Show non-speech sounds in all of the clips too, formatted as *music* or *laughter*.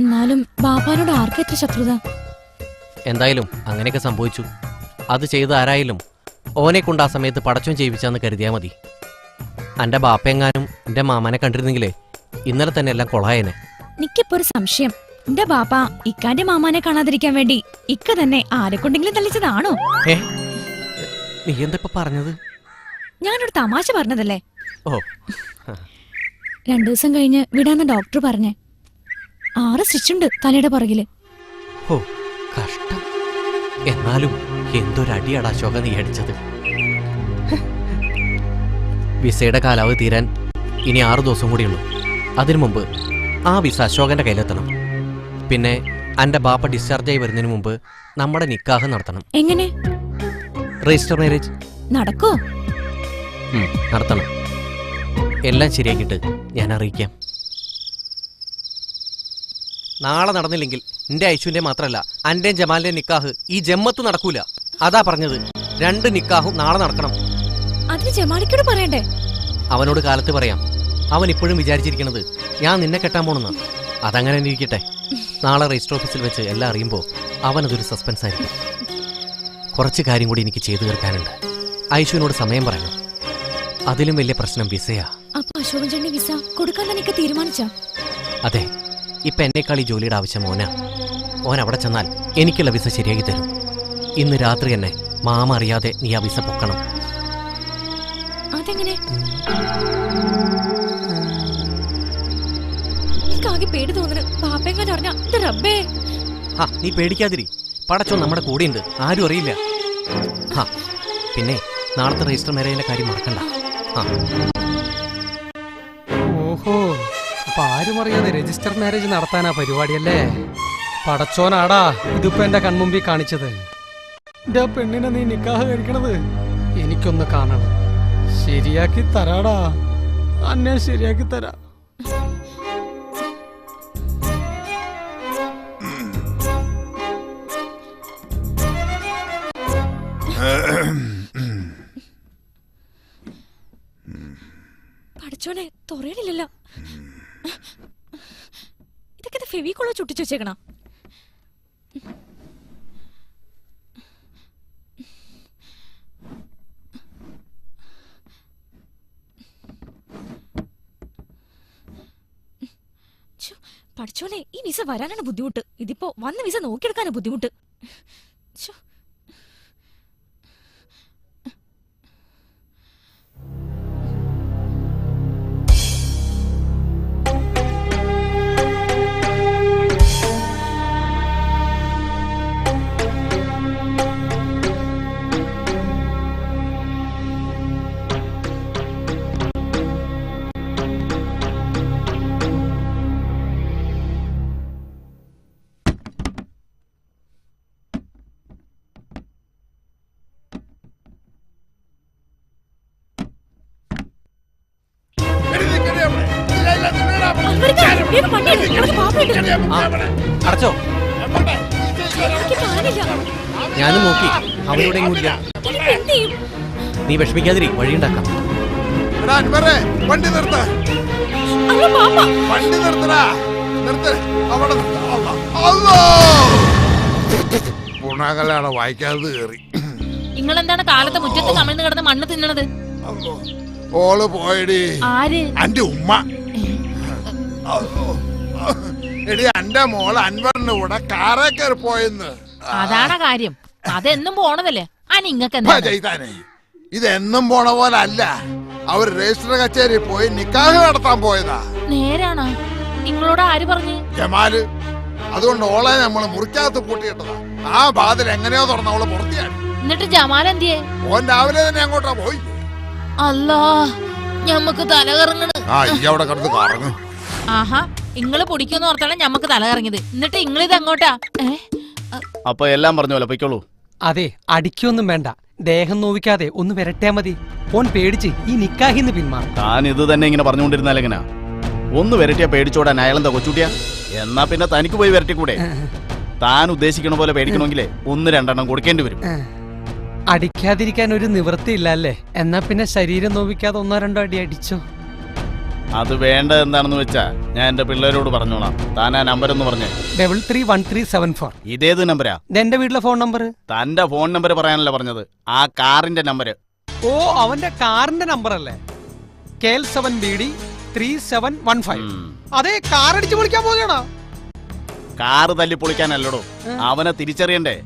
എന്നാലും ബാപ്പാനോട് ആർക്കും എത്ര ശത്രുത? എന്തായാലും അങ്ങനെയൊക്കെ സംഭവിച്ചു. അത് ചെയ്ത് ആരായാലും ഓനെ കൊണ്ട് ആ സമയത്ത് പടച്ചോൻ ചെയ്യിപ്പിച്ചാന്ന് കരുതിയാ മതി. എന്റെ ബാപ്പയെങ്ങാനും എന്റെ മാമനെ കണ്ടിരുന്നെങ്കിലേ ഇന്നലെ തന്നെ എല്ലാം കൊളായനെ. നിക്കിപ്പോ ഒരു സംശയം. എന്റെ ബാപ്പ ഇക്കാന്റെ മാമാനെ കാണാതിരിക്കാൻ വേണ്ടി ഇക്ക തന്നെ ആരെ കൊണ്ടെങ്കിലും തെളിച്ചതാണോ ഏ? നീ എന്താ പറഞ്ഞത്? ഞാനൊരു തമാശ പറഞ്ഞതല്ലേ? ഓ. രണ്ടു ദിവസം കഴിഞ്ഞ് വിടാന്ന് ഡോക്ടർ പറഞ്ഞേ. ആറ് സ്റ്റിച്ചുണ്ട് തലയുടെ പുറകിൽ. ഓ കഷ്ടം. എന്നാലും എന്തൊരടിയാടാ ശോക നീ അടിച്ചത്. വിസയുടെ കാലാവധി തീരാൻ ഇനി ആറു ദിവസം കൂടിയുള്ളൂ. അതിനു മുമ്പ് ആ വിസ അശോകന്റെ കയ്യിലെത്തണം. പിന്നെ എന്റെ ബാപ്പ ഡിസ്ചാർജ് ആയി വരുന്നതിന് മുമ്പ് നമ്മുടെ നിക്കാഹ് നടത്തണം. എങ്ങനെ? രജിസ്റ്റർ മാരേജ് നടക്കോ നടത്തണം. എല്ലാം ശരിയാക്കിയിട്ട് ഞാൻ അറിയിക്കാം. നാളെ നടന്നില്ലെങ്കിൽ എന്റെ ഐശുവിന്റെ മാത്രമല്ല അന്റെയും ജമാലിന്റെ നിക്കാഹ് ഈ ജമ്മത്ത് നടക്കൂല. അതാ പറഞ്ഞത്. രണ്ട് നിക്കാഹും നാളെ നടക്കണം. അതിന് ജമാലിക്കോട് പറയണ്ടേ? അവനോട് കാലത്ത് പറയാം. അവൻ ഇപ്പോഴും വിചാരിച്ചിരിക്കുന്നത് ഞാൻ നിന്നെ കെട്ടാൻ പോണെന്ന്. അതങ്ങനെ തന്നെ ഇരിക്കട്ടെ. നാളെ രജിസ്റ്റർ ഓഫീസിൽ വെച്ച് എല്ലാം അറിയുമ്പോൾ അവനതൊരു സസ്പെൻസ് ആയിരിക്കും. കുറച്ച് കാര്യം കൂടി എനിക്ക് ചെയ്തു തീർക്കാനുണ്ട്. ഐശുവിനോട് സമയം പറയണം. അതിലും വലിയ പ്രശ്നം വിസയാ. അപ്പൊ അശോകൻ ചേട്ടന് വിസ കൊടുക്കാൻ തന്നെ തീരുമാനിച്ചാ? അതെ. ഇപ്പൊ എന്നേക്കാൾ ഈ ജോലിയുടെ ആവശ്യം മോന. ഓൻ അവിടെ ചെന്നാൽ എനിക്കുള്ള വിസ ശരിയാക്കി തരും. ഇന്ന് രാത്രി തന്നെ മാമ അറിയാതെ നീ ആ വിസ പൊക്കണം. അതെങ്ങനെ? എനിക്കാകെ പേടി തോന്നുന്നു. അറിഞ്ഞ റബ്ബേ. നീ പേടിക്കാതിരി. പടച്ചോ നമ്മുടെ കൂടെയുണ്ട്. ആരും അറിയില്ല. ഹാ പിന്നെ നാളത്തെ രജിസ്റ്റർ മാരേജിന്റെ കാര്യം മറക്കണ്ട. ആ ആരും അറിയാതെ രജിസ്റ്റർ മാരേജ് നടത്താനാ പരിപാടിയല്ലേ? പടച്ചോനാടാ ഇതിപ്പോ എന്റെ കൺമുമ്പിൽ കാണിച്ചത്. എന്റെ പെണ്ണിനെ നീ നിക്കാഹ് കഴിക്കണത്. എനിക്കൊന്ന് കാണണം. ശരിയാക്കി തരാടാ. അന്നെ ശരിയാക്കി തരാ. പഠിച്ചോനെ തുറയണില്ലല്ലോ. ഫെവിക്കുള്ള ചുട്ടിച്ചു വെച്ചേക്കണ. പഠിച്ചോനെ ഈ വിസ വരാനാണ് ബുദ്ധിമുട്ട്. ഇതിപ്പോ വന്ന വിസ നോക്കിയെടുക്കാനാണ് ബുദ്ധിമുട്ട്. അടച്ചോ. ഞാനും നോക്കി എന്ത് ചെയ്യും? നീ വിഷമിക്കാതിരി വഴിയുണ്ടാക്കാം വണ്ടി നിർത്ത. വണ്ടി നിർത്തടാ. നിർത്ത്. അവിടെ ഗുണകലാണ് വായിക്കാതെ കയറി. നിങ്ങൾ എന്താണ് കാലത്തെ മുറ്റത്ത് കമിഴ്ന്ന് കിടന്ന് മണ്ണ് തിന്നണത്? ഓൾ പോയടി. ആര്? എന്റെ ഉമ്മ. എടി എന്റെ മോൾ അൻവറിന്റെ കൂടെ കാറേ കയറി പോയെന്ന്. അതാണ് കാര്യം. അതെന്നും പോണതല്ലേ? ചെയ്താനേ ഇതെന്നും പോണ പോലെ അല്ല അവർ രജിസ്റ്റർ കച്ചേരി പോയി നിക്കാഹ് നടത്താൻ പോയതാ. നേരാണോ? നിങ്ങളോട് ആര് പറഞ്ഞു? ജമാൽ. അതുകൊണ്ട് ഓളെ നമ്മൾ മുറിക്കകത്ത് പൂട്ടിയിട്ടതാ ആ ബാതിൽ എങ്ങനെയോ തുറന്ന അവൾ പുറത്തിയാണ് എന്നിട്ട് ജമാൽ എന്തിയെ? ഓൻ രാവിലെ തന്നെ അങ്ങോട്ടാ പോയി. അല്ലാ ഞമ്മക്ക് തല കറങ്ങണ് ആ ഈ അവിടെ കിടന്ന് കറങ്ങും. ആഹാ ഇങ്ങൾ പൊടിക്കുന്ന ഓർത്താണ് ഞമ്മക്ക് തല കറങ്ങിയത് എന്നിട്ട് ഇങ്ങളിത് അങ്ങോട്ടാ ഏ? അപ്പൊ എല്ലാം പറഞ്ഞു പോലെ പൊയ്ക്കോളൂ. അതെ അടിക്കൊന്നും വേണ്ട. ദേഹം നോവിക്കാതെ ഒന്ന് വരട്ടേ മതി. ഓൻ പേടിച്ച് ഈ നിക്കാഹിന്ന് പിന്മാറും. താൻ ഇത് തന്നെ ഇങ്ങനെ പറഞ്ഞുകൊണ്ടിരുന്നാൽ ഒന്ന് വരട്ടിയാ പേടിച്ചോടാൻ അയാളെന്താ കൊച്ചുട്ടിയാ എന്നാ പിന്നെ തനിക്ക് പോയി വരട്ടിക്കൂടെ? താൻ ഉദ്ദേശിക്കണ പോലെ പേടിക്കണമെങ്കിലേ ഒന്ന് രണ്ടെണ്ണം കൊടുക്കേണ്ടി വരും. അടിക്കാതിരിക്കാൻ ഒരു നിവൃത്തിയില്ല അല്ലേ? എന്നാ പിന്നെ ശരീരം നോവിക്കാതെ ഒന്നോ രണ്ടോ അടി അടിച്ചോ? അത് വേണ്ട എന്താണെന്ന് വെച്ചാ ഞാൻ എന്റെ പിള്ളേരോട് പറഞ്ഞോളാം. താൻ ആ നമ്പർ എന്ന് പറഞ്ഞു. Double three one three seven four. ഇതേത് നമ്പരാ? എന്റെ വീട്ടിലെ ഫോൺ നമ്പർ തന്റെ ഫോൺ നമ്പർ പറയാനല്ല പറഞ്ഞത്. ആ കാറിന്റെ നമ്പർ ഓ അവന്റെ കാറിന്റെ നമ്പർ അല്ലേ? K L seven B D three seven one five. അതെ കാർ അടിച്ചു പൊളിക്കാൻ പോവുകയാണോ? കാറ് തല്ലി പൊളിക്കാനല്ലടോ? അവനെ തിരിച്ചറിയണ്ടേ?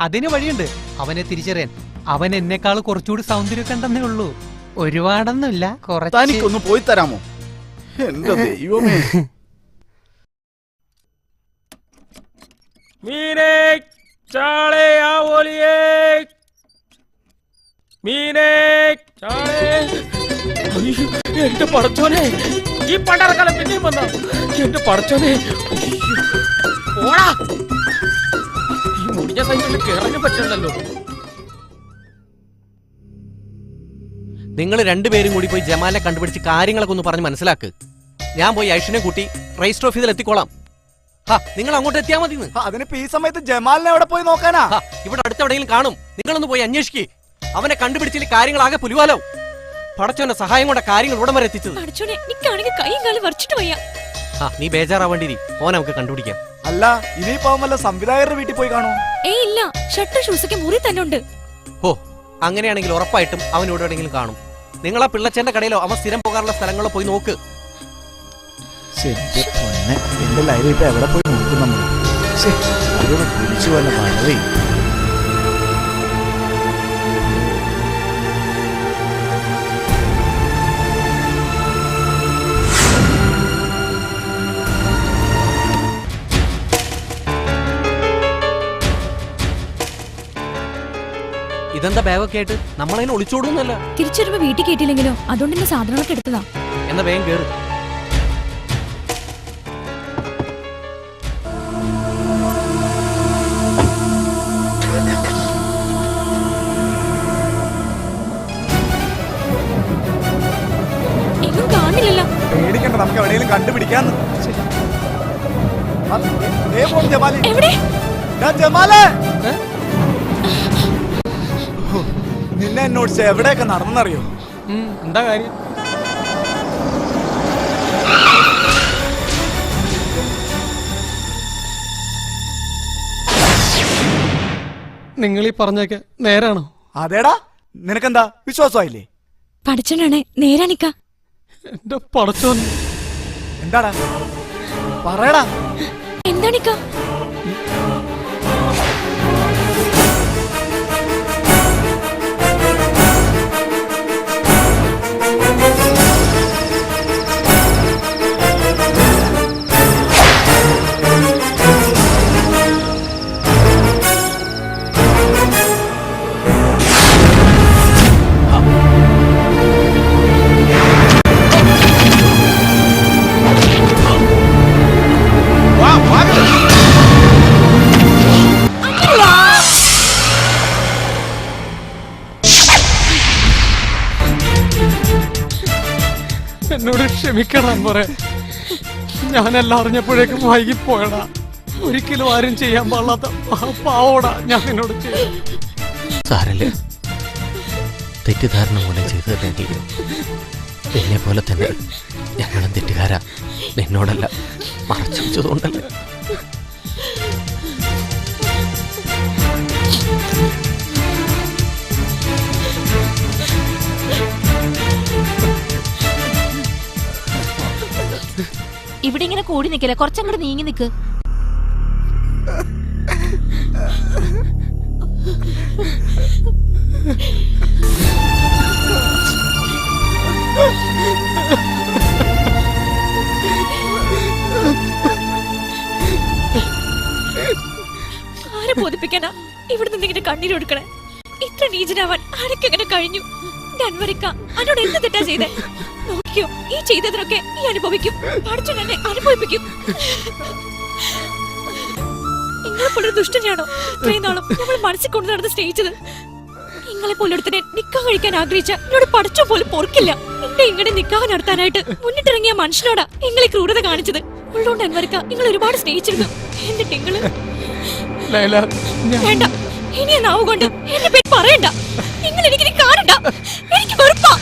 അതിന് വഴിയുണ്ട്. അവനെ തിരിച്ചറിയാൻ. അവൻ എന്നെക്കാൾ കുറച്ചുകൂടി സൗന്ദര്യം കണ്ടെന്നേ ഉള്ളൂ. ഒരുപാടൊന്നുമില്ല. കുറച്ച് തനിക്കൊന്ന് പോയി തരാമോ? എന്റെ *laughs* ദൈവമേ. മീനെ ചാളെ ആ ഓലിയേ മീനെ ചാളെ. അയ്യോ, എന്റെ പടച്ചോനെ. ഈ പണ്ടറക്കാലം പിന്നെയും വന്ന. എന്റെ പടച്ചോനെ. അയ്യോ, പോടാ. ഈ മുടിഞ്ഞ സൈക്കിളിൽ കേറാനും പറ്റണ്ടല്ലോ നിങ്ങൾ രണ്ടുപേരും കൂടി പോയി ജമാലിനെ കണ്ടുപിടിച്ച് കാര്യങ്ങളൊക്കെ ഒന്ന് പറഞ്ഞ് മനസ്സിലാക്ക്. ഞാൻ പോയി ഐഷിനെ കൂട്ടി രജിസ്റ്റർ ഓഫീസിൽ എത്തിക്കോളാം. ഹാ നിങ്ങൾ അങ്ങോട്ട് എത്തിയാൽ മതി അതിനിപ്പോ ഈ സമയത്ത് ജമാലിനെ അവിടെ പോയി നോക്കാനാ? ഇവിടെ അടുത്തെവിടെയെങ്കിലും കാണും. നിങ്ങളൊന്ന് പോയി അന്വേഷിക്കേ. അവനെ കണ്ടുപിടിച്ചില്ല കാര്യങ്ങളാകെ പുലിവാലോ പടച്ചോന്റെ സഹായം കൊണ്ട കാര്യങ്ങൾ ഇവിടെ വരെ എത്തിച്ചത്. നീ ബേജാറാവേണ്ടിരി. ഓ നമുക്ക് കണ്ടുപിടിക്കാം. അല്ല ഇനിയിപ്പോ സംവിധായകരുടെ വീട്ടിൽ പോയി കാണോ ഏയ് ഇല്ല ഷർട്ട് ഷൂസൊക്കെ മുറി തന്നെ ഉണ്ട്. ഓ അങ്ങനെയാണെങ്കിൽ ഉറപ്പായിട്ടും അവൻ ഇവിടെ കാണും. നിങ്ങൾ ആ പിള്ളച്ചന്റെ കടയിലോ അവൻ സ്ഥിരം പോകാറുള്ള സ്ഥലങ്ങളോ പോയി നോക്ക്. എന്റെ ലൈവ് ഇപ്പൊ എവിടെ പോയി നോക്കും നമ്മൾ? ഇവിടെ വന്ന മഴവേ ഇതെന്താ ബാഗൊക്കെ ആയിട്ട്? നമ്മളതിനെ ഒളിച്ചോടുന്നല്ല തിരിച്ചു വീട്ടിൽ കേട്ടില്ലെങ്കിലോ അതുകൊണ്ട് എന്റെ സാധനങ്ങളൊക്കെ എടുത്തതാ. എന്നാ വേഗം കേറ്. എങ്ങും കാണില്ലല്ലോ. പേടിക്കണ്ട നമുക്ക് എവിടെയെങ്കിലും കണ്ടുപിടിക്കാന്ന്. ശരി. ആ, ദേ- ദേ പോണു ജമാൽ എവിടെ? ഡാ ജമാലേ. ഹോ, നിന്നെ എന്നോട് എവിടെയൊക്കെ നടന്നറിയോ ഉം, എന്താ കാര്യം? നിങ്ങൾ ഈ പറഞ്ഞൊക്കെ നേരാണോ? അതേടാ നിനക്കെന്താ? വിശ്വാസമായില്ലേ? പഠിച്ചോണ്ടാണേ നേരാണിക്ക എന്റെ പടച്ചോൻ. എന്താടാ? പറയടാ. എന്താ എന്നോട് ക്ഷമിക്കണം പറയാ ഞാനെല്ലാം അറിഞ്ഞപ്പോഴേക്കും വൈകിപ്പോയടാ. ഒരിക്കലും ആരും ചെയ്യാൻ പാടാത്ത പാവോടാ ഞാൻ നിന്നോട് സാരല്ല തെറ്റിദ്ധാരണ മൂലം ചെയ്തതല്ലേ നീ? എന്നെ പോലെ തന്നെ ഞങ്ങളും തെറ്റുകാരാ. എന്നോടല്ല മറച്ചു വെച്ചതുകൊണ്ടല്ല. ഇവിടെ ഇങ്ങനെ കൂടി നിക്കല കുറച്ചങ്ങോട്ട് നീങ്ങി നിക്ക്. ആരെ ബോധിപ്പിക്കാനാ? ഇവിടുന്ന് നിന്റെ കണ്ണീരൊടുക്കണേ. ഇത്ര നീചനാവാൻ ആരൊക്കെ അങ്ങനെ കഴിഞ്ഞു? എന്നോട് എന്ത് തെറ്റാ ചെയ്തേ? നോക്കിയോ ഈ ചെയ്തതിനൊക്കെ ഈ അനുഭവിക്കും. പഠിച്ചു എന്നെ അനുഭവിപ്പിക്കും. നിങ്ങളെ പോലെ ദുഷ്ടനെയാണോ ഇത്രയും നാളും നമ്മൾ മനസ്സിൽ കൊണ്ടു നടന്ന് സ്നേഹിച്ചത്? നിങ്ങളെ പോലൊരുത്തനെ കഴിക്കാൻ ആഗ്രഹിച്ച എന്നോട് പഠിച്ചോ പോലും പൊറുക്കില്ല. എന്റെ ഇങ്ങനെ നിക്കാഹ് നടത്താനായിട്ട് മുന്നിട്ടിറങ്ങിയ മനുഷ്യനോടാ നിങ്ങളെ ക്രൂരത കാണിച്ചത്. ഉള്ളോണ്ട് അൻവരിക്ക നിങ്ങൾ ഒരുപാട് സ്നേഹിച്ചിരുന്നു. ഞാൻ വേണ്ട ഇനി ആ നാവ് കൊണ്ട് എന്റെ പേര് പറയണ്ട. നിങ്ങൾ എനിക്ക് വേണ്ട. എനിക്ക് വെറുപ്പാ.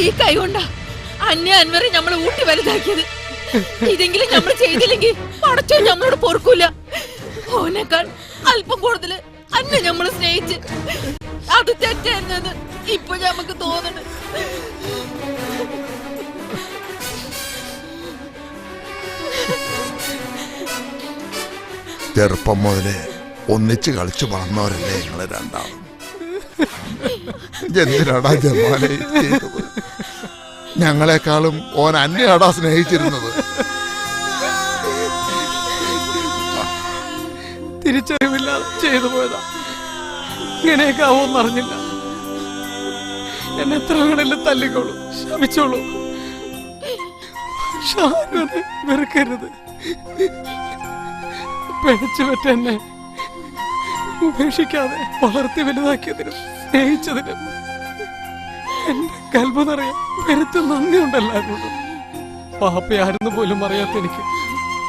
ഈ കൈ കൊണ്ട അന്യ അൻവറെ നമ്മളെ ഊട്ടി വലുതാക്കിയത്. ഇതെങ്കിലും നമ്മൾ ചെയ്തില്ലെങ്കിൽ പടച്ചോ നമ്മളോട് പൊറുക്കൂല. ഓനേക്കാൾ അല്പം കൂടുതൽ അന്നെ നമ്മൾ സ്നേഹിച്ച്. അത് തെറ്റെന്നത് ഇപ്പൊ നമുക്ക് തോന്നുന്നു ചെറുപ്പം മുതലേ ഒന്നിച്ച് കളിച്ചു വളർന്നവരല്ലേ ഞങ്ങൾ രണ്ടാളും. എന്തിനാടാ ജമാലെ ഞങ്ങളെക്കാളും ഓൻ അന്നെയാടാ സ്നേഹിച്ചിരുന്നത്. തിരിച്ചറിവില്ലാതെ ചെയ്തു പോയതാ. ഇങ്ങനെയൊക്കെ ആവുമെന്ന് അറിഞ്ഞില്ല. എന്നെ എത്ര വേണേലും തല്ലിക്കോളൂ ക്ഷമിച്ചോളൂ വെറുക്കരുത്. പിഴച്ചു പറ്റ എന്നെ ഉപേക്ഷിക്കാതെ വളർത്തി വലുതാക്കിയതിനും സ്നേഹിച്ചതിനും എന്റെ കൽബെന്നറിയാം പെരുത്ത് നന്ദിയുണ്ട് എല്ലാവരോടും ബാപ്പയാരെന്ന് പോലും അറിയാത്ത എനിക്ക്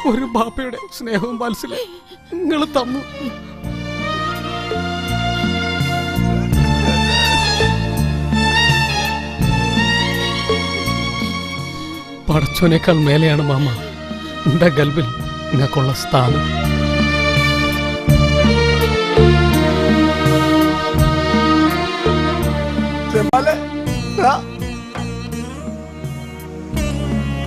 ഒരു ബാപ്പയുടെ സ്നേഹവും വാത്സല്യം നിങ്ങൾ തന്നു. പടച്ചോനേക്കാൾ മേലെയാണ് മാമ. എന്റെ ഗൽബിൽ നിങ്ങൾക്കുള്ള സ്ഥാനം.